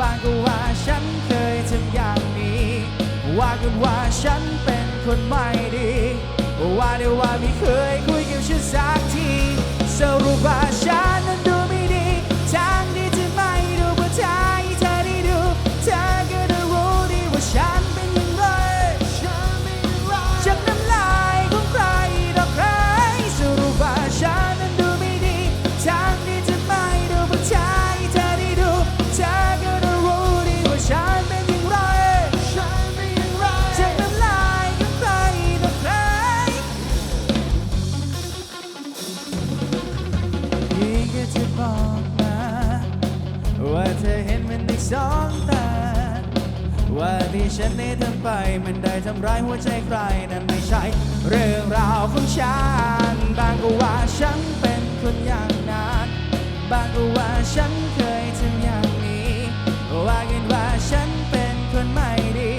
บางก็ว่าฉันเคยทำอย่างนี้ ว่ากันว่าฉันเป็นคนไม่ดี ว่าได้ว่าไม่เคยคุยกับฉันสักทีสรุปว่าฉันนั้น องตาว่าที่ฉันนี้ทำไปมันได้ทำร้ายหัวใจใครนั่นไม่ใช่เรื่องราวของฉันบางก็ว่าฉันเป็นคนอย่างนั้นบางก็ว่าฉันเคยทำอย่างนี้ว่ากันว่าฉันเป็นคนไม่ดี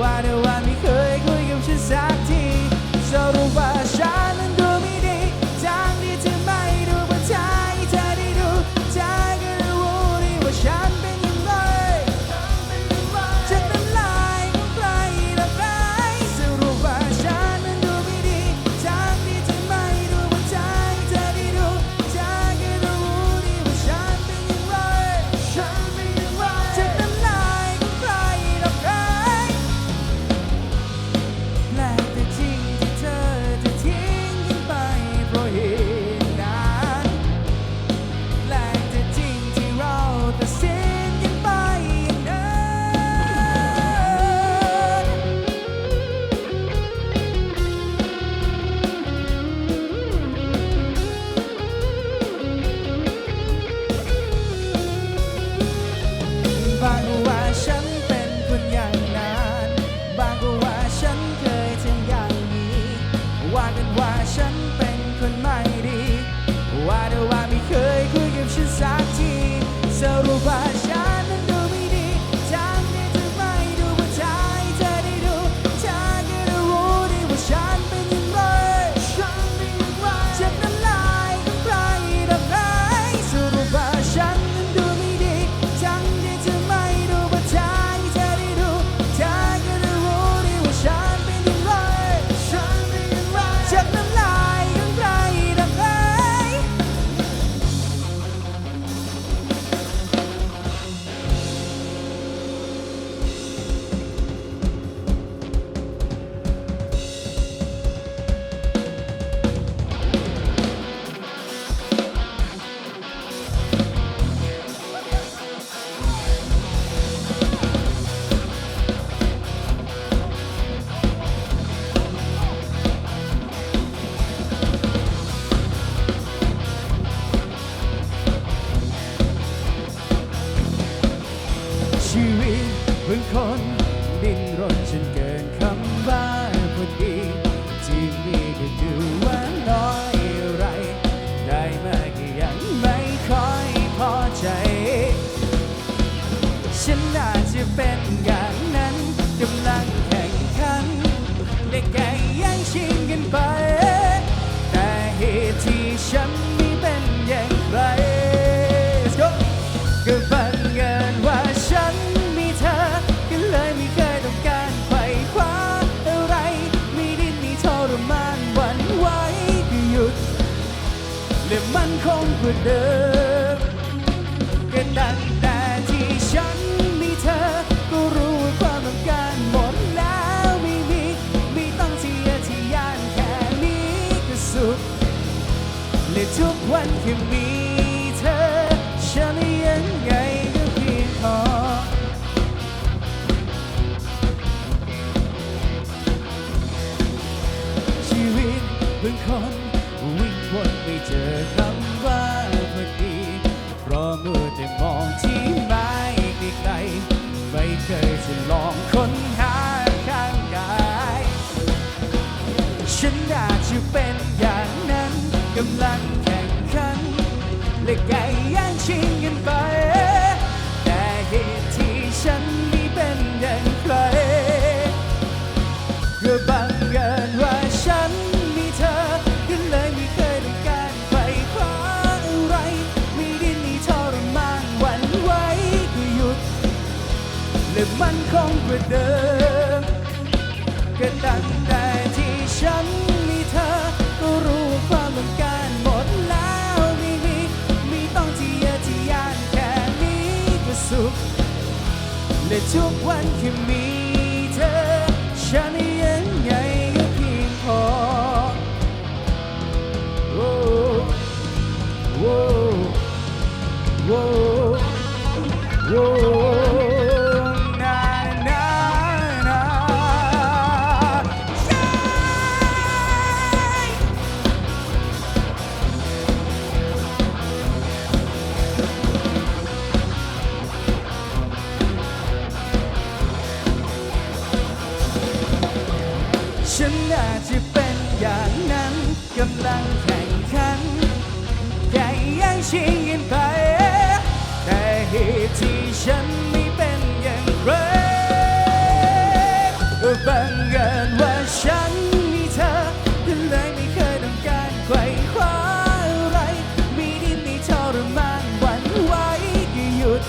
ว่าแต่ว่าไม่เคยคุยกับฉันสักทีจะรู้ว่า และมันคงเหมือนเดิมก็ตั้งแต่ที่ฉันมีเธอ ก็รู้ว่าความต้องการหมดแล้วไม่มีไม่ต้องเสียที่ยานแค่นี้ก็สุขและทุกวันที่มีเธอ ฉันยังไงก็เพียงพอชีวิตเป็นคนวิ่งวน เจอคำว่าพอดีเพราะเมื่อแต่มองที่ไม้ไกลไม่เคยจะลองค้นหาข้างกายฉันอาจจะเป็นอย่างนั้นกำลังแข่งขันและไก่ย่างชิงกันไป แต่เหตุที่ฉันไม่เป็นอย่างใครก็บังเอิญ ว่าเดิมก็ตั้งแต่ที่ฉันมีเธอ ก็รู้ความต้องการหมดแล้วไม่มีไม่ต้องที่เยอะที่ยานแค่นี้ก็สุขและทุกวันแค่มี ฉันน่าจะเป็นอย่างนั้นกำลังแข่งขันแข่งแย่งชิงกันไปแต่เหตุที่ฉันไม่เป็นอย่างไรก็บังเอิญว่าฉันมีเธอก็เลยไม่เคยต้องการไขว่คว้าอะไรไม่ได้มีทรมานหวั่นไหวก็หยุด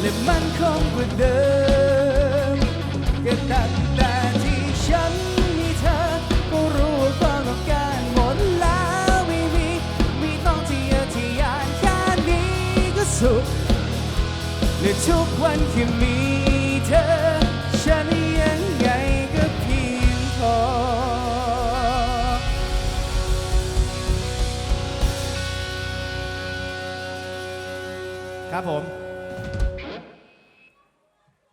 และมันคงกว่าเดิม ทุกวันที่มีเธอ ฉันยังไงก็เพียงพอ ครับผม